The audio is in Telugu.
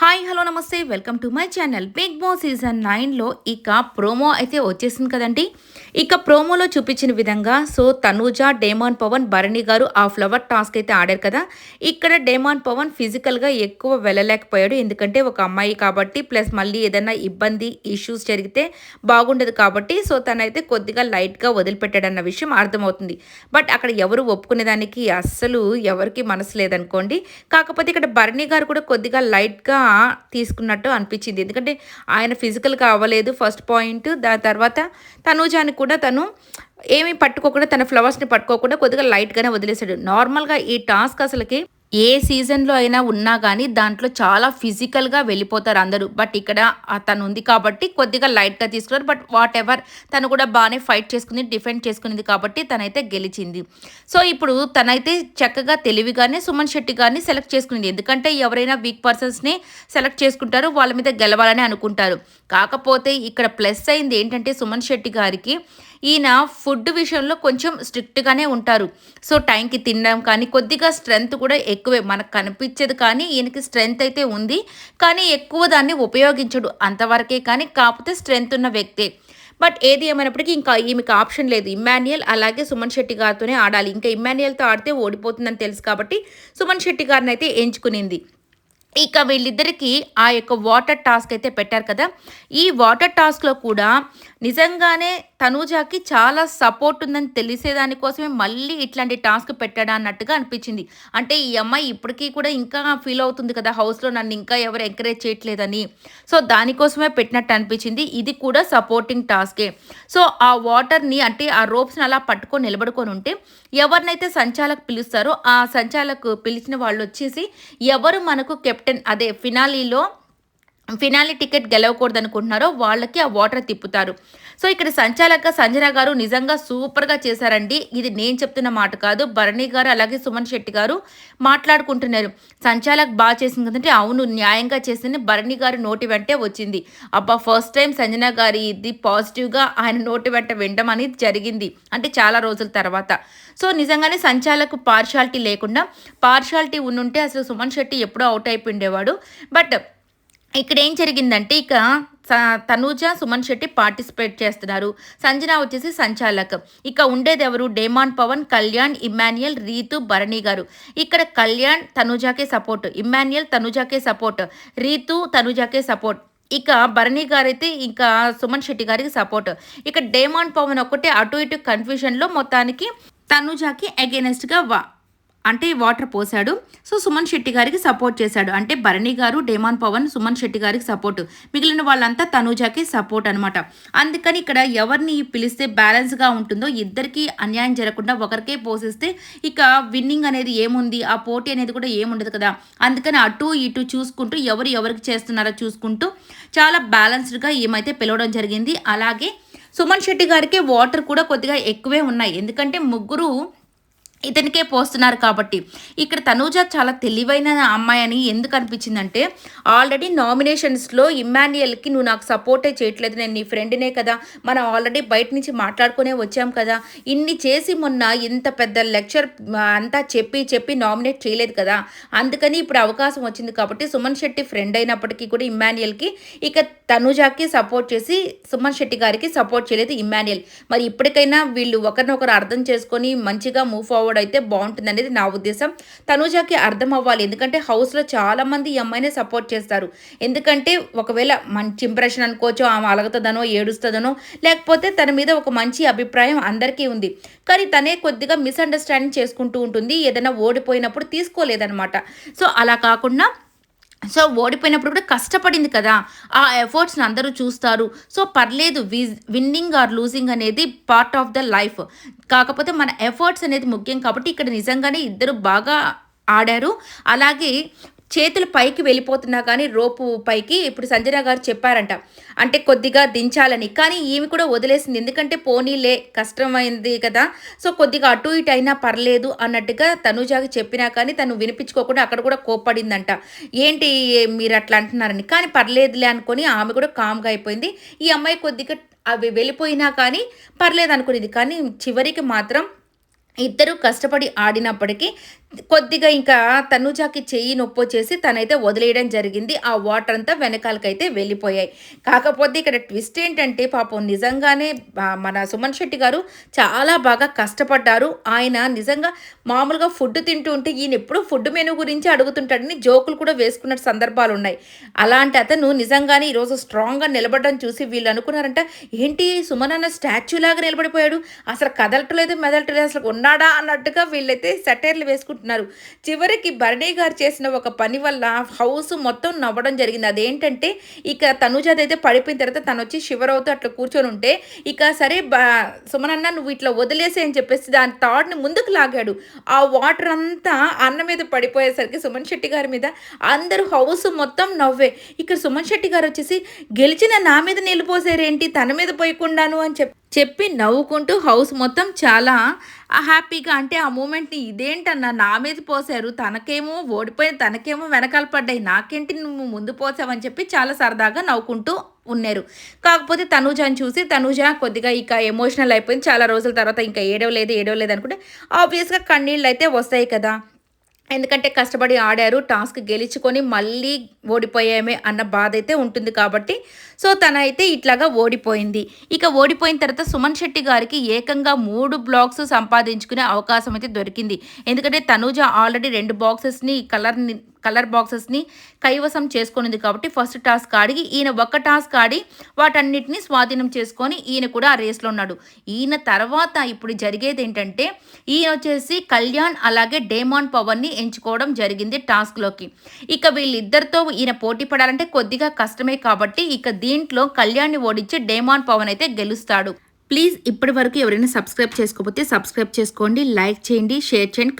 హాయ్ హలో నమస్తే. Welcome to my channel. Big Boss season నైన్లో ఇక ప్రోమో అయితే వచ్చేసింది కదండి. ఇక ప్రోమోలో చూపించిన విధంగా సో తనూజ డేమాన్ పవన్ భరణి గారు ఆ ఫ్లవర్ టాస్క్ అయితే ఆడారు కదా. ఇక్కడ డేమాన్ పవన్ ఫిజికల్గా ఎక్కువ వెళ్ళలేకపోయాడు. ఎందుకంటే ఒక అమ్మాయి కాబట్టి ప్లస్ మళ్ళీ ఏదైనా ఇబ్బంది ఇష్యూస్ జరిగితే బాగుండదు కాబట్టి సో తనైతే కొద్దిగా లైట్గా వదిలిపెట్టాడన్న విషయం అర్థమవుతుంది. బట్ అక్కడ ఎవరు ఒప్పుకునేదానికి అస్సలు ఎవరికి మనసు లేదనుకోండి. కాకపోతే ఇక్కడ భరణి గారు కూడా కొద్దిగా లైట్గా తీసుకున్నట్టు అనిపించింది. ఎందుకంటే ఆయన ఫిజికల్గా అవ్వలేదు ఫస్ట్ పాయింట్ దాని తర్వాత తనూజాని కూడా తను ఏమీ పట్టుకోకుండా తన ఫ్లవర్స్ని పట్టుకోకుండా కొద్దిగా లైట్గానే వదిలేశాడు. నార్మల్గా ఈ టాస్క్ అసలుకి ఏ సీజన్లో అయినా ఉన్నా కానీ దాంట్లో చాలా ఫిజికల్గా వెళ్ళిపోతారు అందరూ. బట్ ఇక్కడ తను ఉంది కాబట్టి కొద్దిగా లైట్గా తీసుకున్నారు. బట్ వాట్ ఎవర్ తను కూడా బాగానే ఫైట్ చేసుకుంది డిఫెండ్ చేసుకునేది కాబట్టి తనైతే గెలిచింది. సో ఇప్పుడు తనైతే చక్కగా తెలివిగానే సుమన్ శెట్టి గారిని సెలెక్ట్ చేసుకునేది. ఎందుకంటే ఎవరైనా వీక్ పర్సన్స్ని సెలెక్ట్ చేసుకుంటారు వాళ్ళ మీద గెలవాలని అనుకుంటారు. కాకపోతే ఇక్కడ ప్లస్ అయింది ఏంటంటే సుమన్ శెట్టి గారికి ఈయన ఫుడ్ విషయంలో కొంచెం స్ట్రిక్ట్గానే ఉంటారు. సో టైంకి తినడం కానీ కొద్దిగా స్ట్రెంగ్త్ కూడా ఎక్కువే. మనకు కనిపించేది కానీ ఈయనకి స్ట్రెంగ్త్ అయితే ఉంది. కానీ ఎక్కువ దాన్ని ఉపయోగించడు అంతవరకే కానీ కాకపోతే స్ట్రెంగ్త్ ఉన్న వ్యక్తే. బట్ ఏది ఏమైనప్పటికీ ఇంకా ఈమెకి ఆప్షన్ లేదు. ఇమ్మాన్యుయల్ అలాగే సుమన్ శెట్టి గారితోనే ఆడాలి. ఇంకా ఇమ్మాన్యుయల్తో ఆడితే ఓడిపోతుందని తెలుసు కాబట్టి సుమన్ శెట్టి గారిని అయితే ఎంచుకునింది. ఇక వీళ్ళిద్దరికీ ఆ యొక్క వాటర్ టాస్క్ అయితే పెట్టారు కదా. ఈ వాటర్ టాస్క్లో కూడా నిజంగానే తనూజాకి చాలా సపోర్ట్ ఉందని తెలిసేదానికోసమే మళ్ళీ ఇట్లాంటి టాస్క్ పెట్టడా అన్నట్టుగా అనిపించింది. అంటే ఈ అమ్మాయి ఇప్పటికీ కూడా ఇంకా ఫీల్ అవుతుంది కదా హౌస్లో నన్ను ఇంకా ఎవరు ఎంకరేజ్ చేయట్లేదని. సో దానికోసమే పెట్టినట్టు అనిపించింది. ఇది కూడా సపోర్టింగ్ టాస్కే. సో ఆ వాటర్ని అంటే ఆ రోప్స్ని అలా పట్టుకొని నిలబడుకొని ఉంటే ఎవరినైతే సంచాలకు పిలుస్తారో ఆ సంచాలకు పిలిచిన వాళ్ళు వచ్చేసి ఎవరు మనకు కెప్టెన్ అదే ఫినాలీలో ఫినాలి టికెట్ గెలవకూడదు అనుకుంటున్నారో వాళ్ళకి ఆ వాటర్ తిప్పుతారు. సో ఇక్కడ సంచాలక సంజన గారు నిజంగా సూపర్గా చేశారండి. ఇది నేను చెప్తున్న మాట కాదు. భరణి గారు అలాగే సుమన్ శెట్టి గారు మాట్లాడుకుంటున్నారు. సంచాలక్ బాగా చేసింది కదంటే అవును న్యాయంగా చేసింది భరణి గారి నోటి వెంటే వచ్చింది. అబ్బా ఫస్ట్ టైం సంజన గారి ఇది పాజిటివ్గా ఆయన నోటి వెంట వినడం అనేది జరిగింది అంటే చాలా రోజుల తర్వాత. సో నిజంగానే సంచాలకు పార్షాలిటీ లేకుండా పార్షాలిటీ ఉండుంటే అసలు సుమన్ శెట్టి ఎప్పుడో అవుట్ అయిపోయిండేవాడు బట్ ఇక్కడ ఏం జరిగిందంటే ఇక తనూజ సుమన్ శెట్టి పార్టిసిపేట్ చేస్తున్నారు. సంజన వచ్చేసి సంచాలక్. ఇక ఉండేది ఎవరు డేమాన్ పవన్ కళ్యాణ్ ఇమ్మాన్యుయల్ రీతు భరణి గారు. ఇక్కడ కళ్యాణ్ తనూజాకే సపోర్ట్ ఇమ్మాన్యుయల్ తనూజాకే సపోర్ట్ రీతు తనూజాకే సపోర్ట్. ఇక భరణి గారైతే ఇంకా సుమన్ శెట్టి గారికి సపోర్ట్. ఇక డేమాన్ పవన్ ఒకటే అటు ఇటు కన్ఫ్యూషన్లో మొత్తానికి తనుజాకి అగేనెస్ట్గా వా అంటే వాటర్ పోసాడు సో సుమన్ శెట్టి గారికి సపోర్ట్ చేశాడు. అంటే భరణి గారు డేమాన్ పవన్ సుమన్ శెట్టి గారికి సపోర్ట్. మిగిలిన వాళ్ళంతా తనూజాకి సపోర్ట్ అనమాట అందుకని ఇక్కడ ఎవరిని పిలిస్తే బ్యాలెన్స్గా ఉంటుందో ఇద్దరికి అన్యాయం జరగకుండా ఒకరికే పోసిస్తే ఇక విన్నింగ్ అనేది ఏముంది? ఆ పోటీ అనేది కూడా ఏముండదు కదా? అందుకని అటు ఇటు చూసుకుంటూ ఎవరు ఎవరికి చేస్తున్నారో చూసుకుంటూ చాలా బ్యాలెన్స్డ్గా ఏమైతే పిలవడం జరిగింది. అలాగే సుమన్ శెట్టి గారికి వాటర్ కూడా కొద్దిగా ఎక్కువే ఉన్నాయి. ఎందుకంటే ముగ్గురు ఇతనికే పోస్తున్నారు కాబట్టి. ఇక్కడ తనూజ చాలా తెలివైన అమ్మాయి అని ఎందుకు అనిపించిందంటే ఆల్రెడీ నామినేషన్స్లో ఇమ్మాన్యుయల్కి నువ్వు నాకు సపోర్టే చేయట్లేదు నేను నీ ఫ్రెండ్నే కదా మనం ఆల్రెడీ బయట నుంచి మాట్లాడుకునే వచ్చాం కదా ఇన్ని చేసి మొన్న ఇంత పెద్ద లెక్చర్ అంతా చెప్పి చెప్పి నామినేట్ చేయలేదు కదా అందుకని ఇప్పుడు అవకాశం వచ్చింది కాబట్టి సుమన్ శెట్టి ఫ్రెండ్ అయినప్పటికీ కూడా ఇమ్మాన్యుయల్కి ఇక తనుజాకి సపోర్ట్ చేసి సుమన్ శెట్టి గారికి సపోర్ట్ చేయలేదు ఇమ్మాన్యుయల్. మరి ఇప్పటికైనా వీళ్ళు ఒకరినొకరు అర్థం చేసుకొని మంచిగా మూవ్ ఫార్వర్డ్ అయితే బాగుంటుంది అనేది నా ఉద్దేశం. తనుజాకి అర్థం అవ్వాలి ఎందుకంటే హౌస్లో చాలామంది ఈ అమ్మాయినే సపోర్ట్ చేస్తారు. ఎందుకంటే ఒకవేళ మంచి ఇంప్రెషన్ అనుకోవచ్చు ఆమె అలగుతుందనో ఏడుస్తుందనో లేకపోతే తన మీద ఒక మంచి అభిప్రాయం అందరికీ ఉంది. కానీ తనే కొద్దిగా మిస్అండర్స్టాండింగ్ చేసుకుంటూ ఉంటుంది. ఏదైనా ఓడిపోయినప్పుడు తీసుకోలేదనమాట సో అలా కాకుండా సో ఓడిపోయినప్పుడు కూడా కష్టపడింది కదా. ఆ ఎఫర్ట్స్ని అందరూ చూస్తారు. సో పర్లేదు విన్నింగ్ ఆర్ లూజింగ్ అనేది పార్ట్ ఆఫ్ ద లైఫ్. కాకపోతే మన ఎఫర్ట్స్ అనేది ముఖ్యం కాబట్టి ఇక్కడ నిజంగానే ఇద్దరు బాగా ఆడారు. అలాగే చేతులు పైకి వెళ్ళిపోతున్నా కానీ రోపు పైకి ఇప్పుడు సంజన గారు చెప్పారంట. అంటే కొద్దిగా దించాలని. కానీ ఈమె కూడా వదిలేసింది. ఎందుకంటే పోనీలే కష్టమైంది కదా. సో కొద్దిగా అటు ఇటు అయినా పర్లేదు అన్నట్టుగా తనుజాకి చెప్పినా కానీ తను వినిపించుకోకుండా అక్కడ కూడా కోప్పడిందంట. ఏంటి మీరు అట్లా అంటున్నారని. కానీ పర్లేదులే అనుకొని ఆమె కూడా కామ్గా అయిపోయింది. ఈ అమ్మాయి కొద్దిగా అవి వెళ్ళిపోయినా కానీ పర్లేదు అనుకునేది. కానీ చివరికి మాత్రం ఇద్దరు కష్టపడి ఆడినప్పటికీ కొద్దిగా ఇంకా తనుజాకి చెయ్యి నొప్పి వచ్చేసి తనైతే వదిలేయడం జరిగింది. ఆ వాటర్ అంతా వెనకాలకైతే వెళ్ళిపోయాయి. కాకపోతే ఇక్కడ ట్విస్ట్ ఏంటంటే పాపం నిజంగానే మన సుమన్ శెట్టి గారు చాలా బాగా కష్టపడ్డారు. ఆయన నిజంగా మామూలుగా ఫుడ్ తింటూ ఉంటే ఈయన ఎప్పుడు ఫుడ్ మెనూ గురించి అడుగుతుంటాడని జోకులు కూడా వేసుకున్న సందర్భాలు ఉన్నాయి. అలాంటి అతను నిజంగానే ఈరోజు స్ట్రాంగ్గా నిలబడడం చూసి వీళ్ళు అనుకున్నారంట ఏంటి సుమన్ అన్న స్టాచ్యూ లాగా నిలబడిపోయాడు? అసలు కదలటలేదు మెదలటలేదు అసలు ఉన్నాడా? అన్నట్టుగా వీళ్ళైతే సెటైర్లు వేసుకుంటారు చేసుకుంటున్నారు చివరికి భరణి గారు చేసిన ఒక పని వల్ల హౌస్ మొత్తం నవ్వడం జరిగింది. అదేంటంటే ఇక తనుజాది అయితే పడిపోయిన తర్వాత తను వచ్చి శివరావుతో అట్లా కూర్చొని ఉంటే ఇక సరే సుమనన్న నువ్వు ఇట్లా వదిలేసే అని చెప్పేసి దాని థాట్ని ముందుకు లాగాడు. ఆ వాటర్ అంతా అన్న మీద పడిపోయేసరికి సుమన్ శెట్టి గారి మీద అందరూ హౌస్ మొత్తం నవ్వే. ఇక్కడ సుమన్ శెట్టి గారు వచ్చేసి గెలిచిన నా మీద నిలిపోసారేంటి తన మీద పోయకుండాను అని చెప్పి చెప్పి నవ్వుకుంటూ హౌస్ మొత్తం చాలా హ్యాపీగా అంటే ఆ మూమెంట్ని ఇదేంటన్నా నా మీద పోసారు తనకేమో ఓడిపోయి తనకేమో వెనకాల పడ్డాయి నాకేంటి నువ్వు ముందు పోసావని చెప్పి చాలా సరదాగా నవ్వుకుంటూ ఉన్నారు. కాకపోతే తనూజాని చూసి తనూజ కొద్దిగా ఇక ఎమోషనల్ అయిపోయింది. చాలా రోజుల తర్వాత ఇంకా ఏడవలేదు ఏడవలేదు అనుకుంటే ఆబ్వియస్గా కన్నీళ్ళు అయితే వస్తాయి కదా. ఎందుకంటే కష్టపడి ఆడారు టాస్క్ గెలుచుకొని మళ్ళీ ఓడిపోయామే అన్న బాధ అయితే ఉంటుంది కాబట్టి సో తనైతే ఇట్లాగా ఓడిపోయింది. ఇక ఓడిపోయిన తర్వాత సుమన్ శెట్టి గారికి ఏకంగా మూడు బ్లాక్స్ సంపాదించుకునే అవకాశం అయితే దొరికింది. ఎందుకంటే తనూజ ఆల్రెడీ రెండు బాక్సెస్ని కలర్ని కలర్ బాక్సెస్ని కైవసం చేసుకునేది కాబట్టి ఫస్ట్ టాస్క్ ఆడి ఈయన ఒక్క టాస్క్ ఆడి వాటన్నిటిని స్వాధీనం చేసుకొని ఈయన కూడా ఆ రేస్లో ఉన్నాడు. ఈయన తర్వాత ఇప్పుడు జరిగేది ఏంటంటే ఈయన వచ్చేసి కళ్యాణ్ అలాగే డేమాన్ పవన్ని ఎంచుకోవడం జరిగింది టాస్క్లోకి. ఇక వీళ్ళిద్దరితో ఈయన పోటీ పడాలంటే కొద్దిగా కష్టమే కాబట్టి ఇక దీంట్లో కళ్యాణ్ని ఓడించి డేమాన్ పవన్ అయితే గెలుస్తాడు. ప్లీజ్ ఇప్పటి వరకు ఎవరైనా సబ్స్క్రైబ్ చేసుకోకపోతే సబ్స్క్రైబ్ చేసుకోండి లైక్ చేయండి షేర్ చేయండి.